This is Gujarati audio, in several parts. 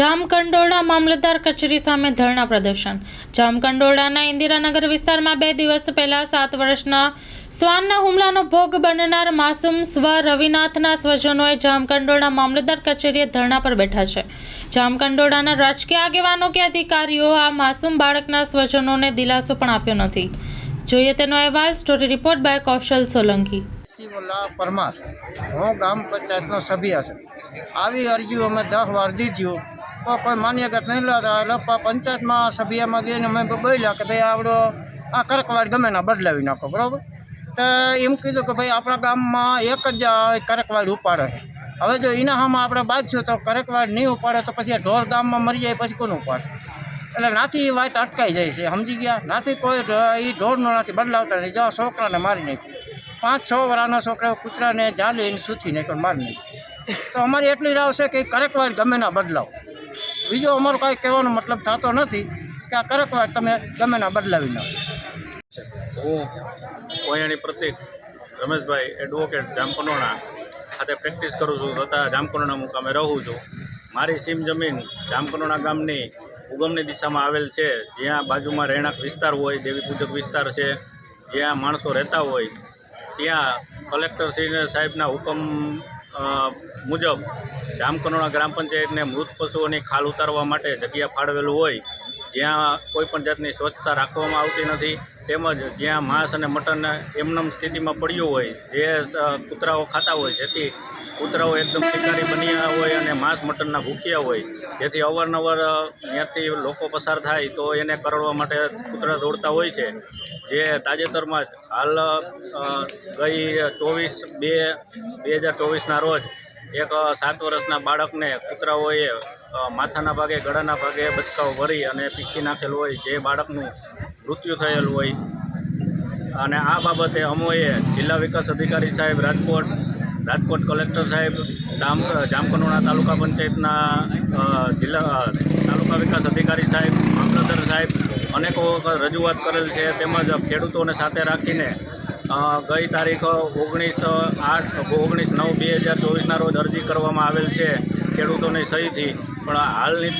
જામકંડોળા મામલતદાર કચેરી સામે ધરણા પ્રદર્શન. જામકંડોળાના ઇન્દિરાનગર વિસ્તારમાં બે દિવસ પહેલા સાત વર્ષના શ્વાનના હુમલાનો ભોગ બનનાર માસૂમ સ્વ રવિનાથના સ્વજનોએ જામકંડોળા મામલતદાર કચેરીએ ધરણા પર બેઠા છે. જામકંડોળાના રાજકીય આગેવાનો કે અધિકારીઓ આ માસૂમ બાળકના સ્વજનોને દિલાસો પણ આપ્યો નથી. જોઈએ તેનો અહેવાલ, story report by Kaushal Solanki. Parmar, હું ગ્રામ પંચાયતનો સભ્ય છે. આવી અરજીઓ અમે દસ વાર દીધું. તો કોઈ માન્યગત નહીં લેતા. એટલે પંચાયતમાં સભ્યમાં ગઈને અમે બોલ્યા કે ભાઈ આપણો આ કરકવાડ ગમે ના બદલાવી નાખો, બરાબર? તો એમ કીધું કે ભાઈ આપણા ગામમાં એક જ કરકવાડ ઉપાડે. હવે જો એના હામાં આપણે બાજશું તો કરકવાડ નહીં ઉપાડે તો પછી આ ઢોર ગામમાં મરી જાય, પછી કોનું ઉપાડશે એટલે નાથી એ વાત અટકાઈ જાય છે, સમજી ગયા? નાથી કોઈ એ ઢોરનો નાથી બદલાવતા નથી. જો છોકરાને મારી નાખ્યું. પાંચ છ વર્ષના છોકરાઓ કૂતરાને જાલીને સૂથી નાખ્યો મારી નાખ્યું. તો અમારી એટલી રાવ છે કે કરકવાડ ગમે ના બદલાવ. બીજો અમારો કાંઈ કહેવાનો મતલબ થતો નથી કે આ કરકવાડ તમે ગમે ના બદલાવી નાખો હું કોયાણી પ્રતિક રમેશભાઈ એડવોકેટ જામકંડોણા ખાતે પ્રેક્ટિસ કરું છું. તથા જામકંડોણા મુકામે રહું છું. મારી સીમ જમીન જામકંડોણા ગામની ઉગમની દિશામાં આવેલ છે. જ્યાં બાજુમાં રહેણાંક વિસ્તાર હોય, દેવી પૂજક વિસ્તાર છે. જ્યાં માણસો રહેતા હોય, ત્યાં કલેક્ટરશ્રી સાહેબના હુકમ મુજબ જામકંડોણા ગ્રામ પંચાયતને મૃત પશુઓની ખાલ ઉતારવા માટે જગ્યા ફાળવેલું હોય, જ્યાં કોઈપણ જાતની સ્વચ્છતા રાખવામાં આવતી નથી, તેમજ જ્યાં માંસ અને મટન એમનમ સ્થિતિમાં પડ્યું હોય, જે કૂતરાઓ ખાતા હોય, જેથી કૂતરાઓ એકદમ શિકારી બન્યા હોય અને માંસ મટનના ભૂખ્યા હોય, જેથી અવારનવાર ત્યાંથી લોકો પસાર થાય, તો એને કરડવા માટે કૂતરા દોડતા હોય છે. જે તાજેતરમાં જ હાલ ગઈ ચોવીસ બે બે હજાર ચોવીસના રોજ એક સાત વર્ષના બાળકને કૂતરાઓએ માથાના ભાગે, ગળાના ભાગે બચકાઓ ભરી અને પીખી નાખેલ હોય જે બાળકનું મૃત્યુ થયેલ હોય. અને આ બાબતે અમોએ જિલ્લા વિકાસ અધિકારી સાહેબ, રાજકોટ રાજકોટ કલેક્ટર સાહેબ જામ જામકંડોળા તાલુકા પંચાયતના જિલ્લા તાલુકા વિકાસ અધિકારી સાહેબ, મામલતદાર સાહેબ અનેકો રજૂઆત કરેલ છે. તેમજ ખેડૂતોને સાથે રાખીને ગઈ તારીખ ઓગણીસ આઠ, ઓગણીસ નવ બે હજાર ચોવીસના રોજ અરજી કરવામાં આવેલ છે ખેડૂતોની સહીથી. પણ હાલની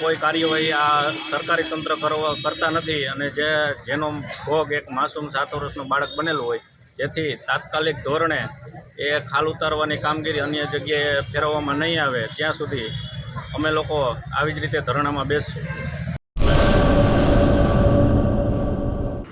કોઈ કાર્યવાહી આ સરકારી તંત્ર કરવા કરતા નથી અને જે જેનો ભોગ એક માસૂમ સાત વર્ષનું બાળક બનેલું હોય, જેથી તાત્કાલિક ધોરણે એ ખાલ ઉતારવાની કામગીરી અન્ય જગ્યાએ ફેરવવામાં નહીં આવે. ત્યાં સુધી અમે લોકો આવી જ રીતે ધરણામાં બેસશું.